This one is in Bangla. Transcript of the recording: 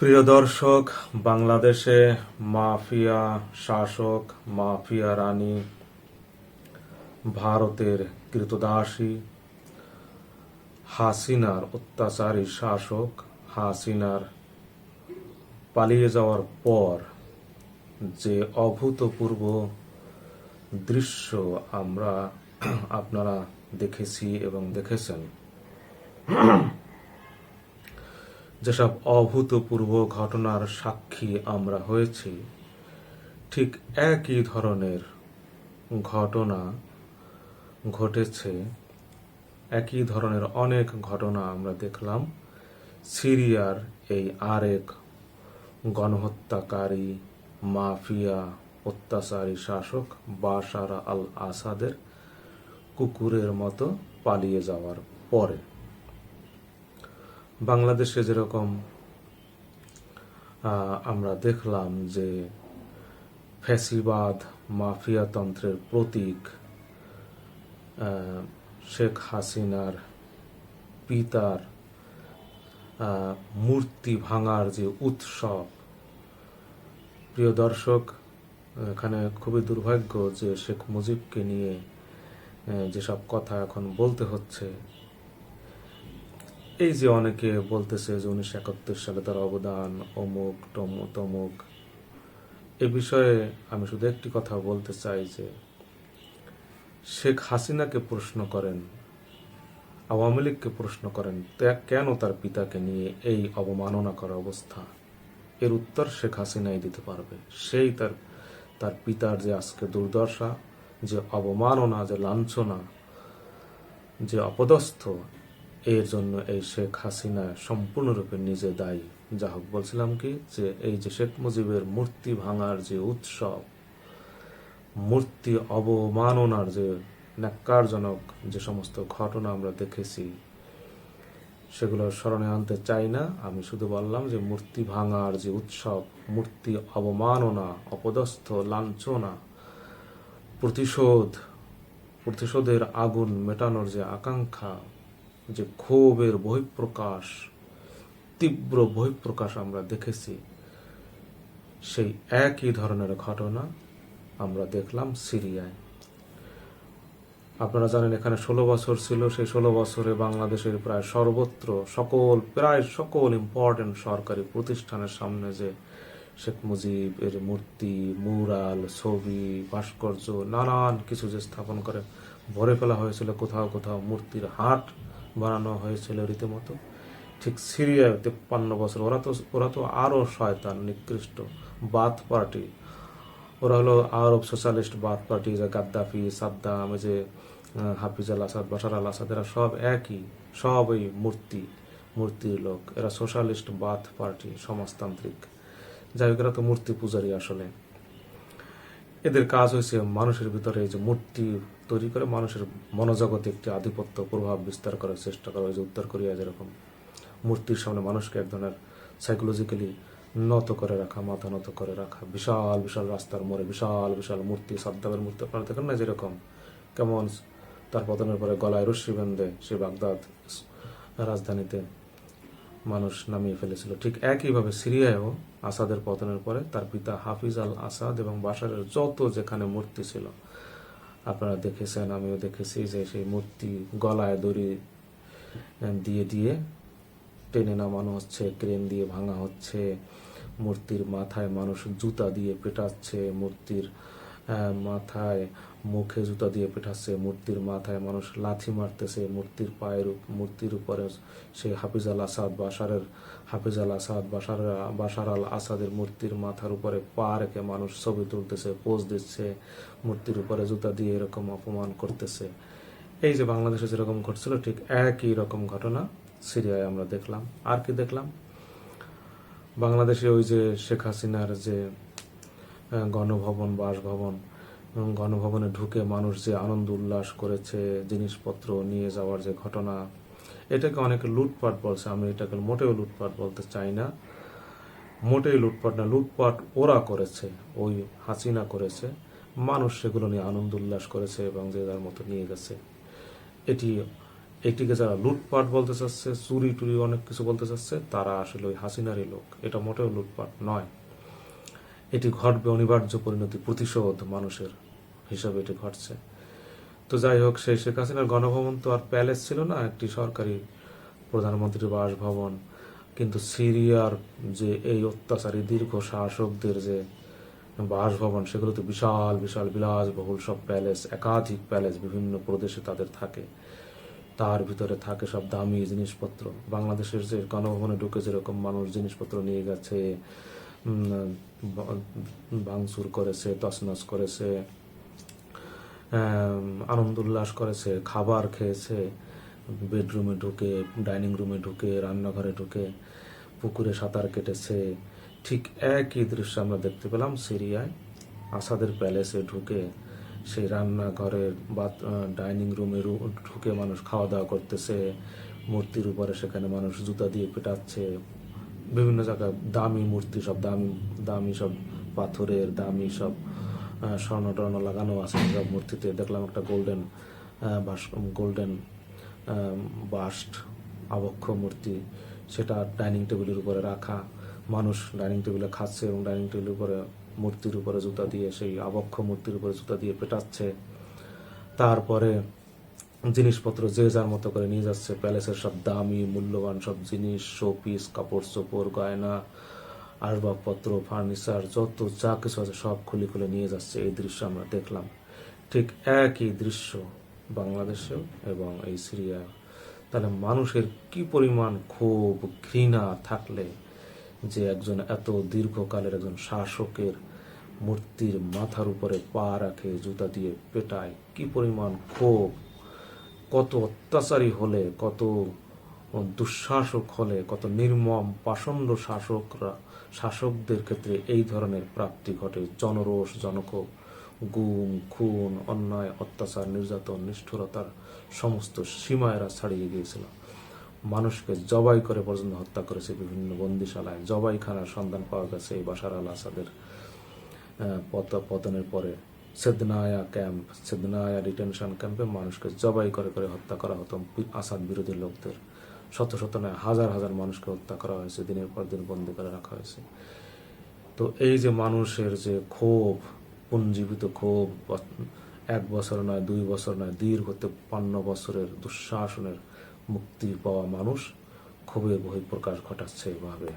প্রিয় দর্শক, বাংলাদেশে মাফিয়া শাসক, মাফিয়া রানী, ভারতের কৃতদাসী, হাসিনার অত্যাচারী শাসক, হাসিনার পালিয়ে যাওয়ার পর যে অভূতপূর্ব দৃশ্য আমরা আপনারা দেখেছি এবং দেখেছেন। যেসব অভূতপূর্ব ঘটনার সাক্ষী আমরা হয়েছি, ঠিক একই ধরনের ঘটনা ঘটেছে, একই ধরনের অনেক ঘটনা আমরা দেখলাম। সিরিয়ার এই আরেক গণহত্যাকারী, মাফিয়া, অত্যাচারী শাসক বাশার আল আসাদের কুকুরের মতো পালিয়ে যাওয়ার পরে। বাংলাদেশে যেরকম আমরা দেখলাম যে ফ্যাসিবাদ মাফিয়াতন্ত্রের প্রতীক শেখ হাসিনার পিতার মূর্তি ভাঙার যে উৎসব। প্রিয় দর্শক, এখানে খুবই দুর্ভাগ্য যে শেখ মুজিবকে নিয়ে যেসব কথা এখন বলতে হচ্ছে এই যে অনেকে বলতেছে যে উনিশশো একাত্তর সালে তার অবদান, অমুক টমুক তমুক। এ বিষয়ে আমি শুধু একটি কথা বলতে চাই যে, শেখ হাসিনাকে প্রশ্ন করেন, আওয়ামী লীগকে প্রশ্ন করেন কেন তার পিতাকে নিয়ে এই অবমাননা করা অবস্থা? এর উত্তর শেখ হাসিনাই দিতে পারবে। সেই তার তার পিতার যে আজকে দুর্দশা, যে অবমাননা, যে লাঞ্ছনা, যে অপদস্থ এর জন্য এই শেখ হাসিনা সম্পূর্ণরূপে নিজে দায়ী। যা হোক, বলছিলাম কি যে এই যে শেখ মুজিবের মূর্তি ভাঙার যে উৎসব, মূর্তি অবমাননার যে ন্যাক্কারজনক যে সমস্ত ঘটনা আমরা দেখেছি, সেগুলো স্মরণে আনতে চাই না। আমি শুধু বললাম যে মূর্তি ভাঙার যে উৎসব, মূর্তি অবমাননা, অপদস্থ, লাঞ্ছনা, প্রতিশোধ, প্রতিশোধের আগুন মেটানোর যে আকাঙ্ক্ষা যে ক্ষোভের বহিঃপ্রকাশ, তীব্র বহিঃপ্রকাশ আমরা দেখেছি, সেই একই ধরনের ঘটনা আমরা দেখলাম সিরিয়ায়। আপনারা জানেন এখানে ষোলো বছর ছিল, সেই ষোলো বছরে বাংলাদেশের প্রায় সর্বত্র সকল, প্রায় সকল ইম্পর্টেন্ট সরকারি প্রতিষ্ঠানের সামনে যে শেখ মুজিবের মূর্তি, মুরাল, ছবি, ভাস্কর্য, নানান কিছু যে স্থাপন করে ভরে ফেলা হয়েছিল, কোথাও কোথাও মূর্তির হাট বানানো হয়েছিল রীতিমতো। ঠিক সিরিয়ায় তেপ্পান্ন বছর। ওরা তো ওরা তো আরও শয়তান, নিকৃষ্ট বাথ পার্টি। ওরা হলো আরব সোশ্যালিস্ট বাথ পার্টি, যে গাদ্দাফি, সাদ্দাম, এই যে হাফিজ আল আসাদ, বাশার আল আসাদ, এরা সব একই সব ওই মূর্তি, মূর্তির লোক। এরা সোশ্যালিস্ট বাথ পার্টি, সমাজতান্ত্রিক। যাই হোক, এরা তো মূর্তি পূজারী আসলে। এদের কাজ হয়েছে মানুষের ভিতরে যে মূর্তি তৈরি করে মানুষের মনোজগতে একটি আধিপত্য প্রভাব বিস্তার করার চেষ্টা করা হয়েছে উত্তর কোরিয়া যেরকম মূর্তির সামনে মানুষকে এক ধরনের সাইকোলজিক্যালি নত করে রাখা, মাথা নত করে রাখা, বিশাল বিশাল রাস্তার মোড়ে বিশাল বিশাল মূর্তি, সাদ্দামের মূর্তি আপনারা দেখেন না যেরকম? কেমন? তার পতনের পরে গলায় রশ্মি বেঁধে সে বাগদাদ রাজধানীতে মানুষ নামিয়ে ফেলেছিল। ঠিক একইভাবে সিরিয়ায়ও আসাদের পতনের পরে তার পিতা হাফিজ আল আসাদ এবং বাসারের যত যেখানে মূর্তি ছিল, আপনারা দেখেছেন, আমিও দেখেছি যে সেই মূর্তি গলায় দড়ি দিয়ে দিয়ে টেনে নামানো হচ্ছে, ক্রেন দিয়ে ভাঙা হচ্ছে, মূর্তির মাথায় মানুষ জুতা দিয়ে পেটাচ্ছে, মূর্তির মাথায় মুখে জুতা দিয়ে পেটাচ্ছে মূর্তির মাথায় মানুষ লাথি মারতেছে, মূর্তির পায়ের মূর্তির উপরে সেই হাফিজ আল আসাদ বাসারের হাফিজ আল আসাদ বাসার বাসার আল আসাদের মূর্তির মাথার উপরে পা রেখে মানুষ ছবি তুলতেছে, পোজ দিচ্ছে, মূর্তির উপরে জুতা দিয়ে এরকম অপমান করতেছে। এই যে বাংলাদেশে যেরকম ঘটছিল, ঠিক একই রকম ঘটনা সিরিয়ায় আমরা দেখলাম। আর কি দেখলাম? বাংলাদেশে ওই যে শেখ হাসিনার যে গণভবন, বাসভবন গণভবনে ঢুকে মানুষ যে আনন্দ উল্লাস করেছে, জিনিসপত্র নিয়ে যাওয়ার যে ঘটনা, এটাকে অনেকে লুটপাট বলছে। আমি এটাকে মোটেও লুটপাট বলতে চাই না। মোটেই লুটপাট না, লুটপাট ওরা করেছে, ওই হাসিনা করেছে। মানুষ সেগুলো নিয়ে আনন্দ উল্লাস করেছে এবং যে যার মতো নিয়ে গেছে। এটি, এটিকে যারা লুটপাট বলতে চাচ্ছে, চুরি টুরি অনেক কিছু বলতে চাচ্ছে, তারা আসলে ওই হাসিনারই লোক। এটা মোটেও লুটপাট নয়। এটি ঘটবে অনিবার্য পরিণতি প্রতিশোধ মানুষের হিসাবে এটি ঘটছে। তো যাই হোক, সেই শেখ হাসিনার গণভবন তো আর প্যালেস ছিল না, একটি সরকারি প্রধানমন্ত্রীর বাসভবন। কিন্তু সিরিয়ার যে এই অত্যাচারী দীর্ঘ শাসকদের যে বাসভবন, সেগুলো তো বিশাল বিশাল বিলাসবহুল, সব প্যালেস, একাধিক প্যালেস বিভিন্ন প্রদেশে তাদের থাকে। তার ভিতরে থাকে সব দামি জিনিসপত্র। বাংলাদেশের যে গণভবনে ঢুকে যেরকম মানুষ জিনিসপত্র নিয়ে গেছে ভাঙচুর করেছে, তছনছ করেছে আনন্দ উল্লাস করেছে, খাবার খেয়েছে, বেডরুমে ঢুকে, ডাইনিং রুমে ঢুকে, রান্নাঘরে ঢুকে, পুকুরে সাঁতার কেটেছে, ঠিক একই দৃশ্য আমরা দেখতে পেলাম সিরিয়ায়, আসাদের প্যালেসে ঢুকে, সেই রান্নাঘরের বা ডাইনিং রুমে ঢুকে মানুষ খাওয়া দাওয়া করতেছে, মূর্তির উপরে সেখানে মানুষ জুতা দিয়ে পেটাচ্ছে বিভিন্ন জায়গায় দামি মূর্তি সব, দামি দামি সব পাথরের, দামি সব স্বর্ণ টর্ণ লাগানো আছে সব মূর্তিতে। দেখলাম একটা গোল্ডেন গোল্ডেন বাস্ট আবক্ষ মূর্তি, সেটা ডাইনিং টেবিলের উপরে রাখা। মানুষ ডাইনিং টেবিলে খাচ্ছে এবং ডাইনিং টেবিলের উপরে মূর্তির উপরে জুতা দিয়ে, সেই আবক্ষ মূর্তির উপরে জুতা দিয়ে পেটাচ্ছে। তারপরে জিনিসপত্র যে যার মতো করে নিয়ে যাচ্ছে, প্যালেসের সব দামি, মূল্যবান সব জিনিস শোপিস কাপড় চোপড়, গয়না, আসবাবপত্র ফার্নিচার যত যা কিছু আছে সব খুলে খুলে নিয়ে যাচ্ছে। এই দৃশ্য আমরা দেখলাম। ঠিক একই দৃশ্য বাংলাদেশেও এবং এই সিরিয়া তাহলে মানুষের কি পরিমাণ ক্ষোভ, ঘৃণা থাকলে যে একজন এত দীর্ঘকালের একজন শাসকের মূর্তির মাথার উপরে পা রাখে, জুতা দিয়ে পেটায়, কি পরিমাণ ক্ষোভ কত অত্যাচারী হলে, কত দুঃশাসক হলে, কত নির্মম, পাষণ্ড শাসকরা, শাসকদের ক্ষেত্রে এই ধরনের প্রাপ্তি ঘটে। জনরোষ জনক্ষোভ গুম, খুন, অন্যায়, অত্যাচার, নির্যাতন, নিষ্ঠুরতার সমস্ত সীমায়রা ছাড়িয়ে গিয়েছিল। মানুষকে জবাই করে পর্যন্ত হত্যা করেছে বিভিন্ন বন্দিশালায়। জবাইখানার সন্ধান পাওয়া গেছে এই বাশার আল আসাদের পতনের পরে। সেদনায়া ক্যাম্প সেদনায়া ডিটেনশন ক্যাম্পে মানুষকে জবাই করে করে হত্যা করা হতো আসাদ বিরোধী লোকদের। শত শত নয়, হাজার হাজার মানুষকে হত্যা করা হয়েছে, দিনের পর দিন বন্দি করে রাখা হয়েছে। তো এই যে মানুষের যে ক্ষোভ পুঞ্জীবিত ক্ষোভ, এক বছর নয়, দুই বছর নয়, দীর্ঘ পান্ন বছরের দুঃশাসনের মুক্তি পাওয়া মানুষ, ক্ষোভের বহিঃপ্রকাশ ঘটাচ্ছে এভাবে।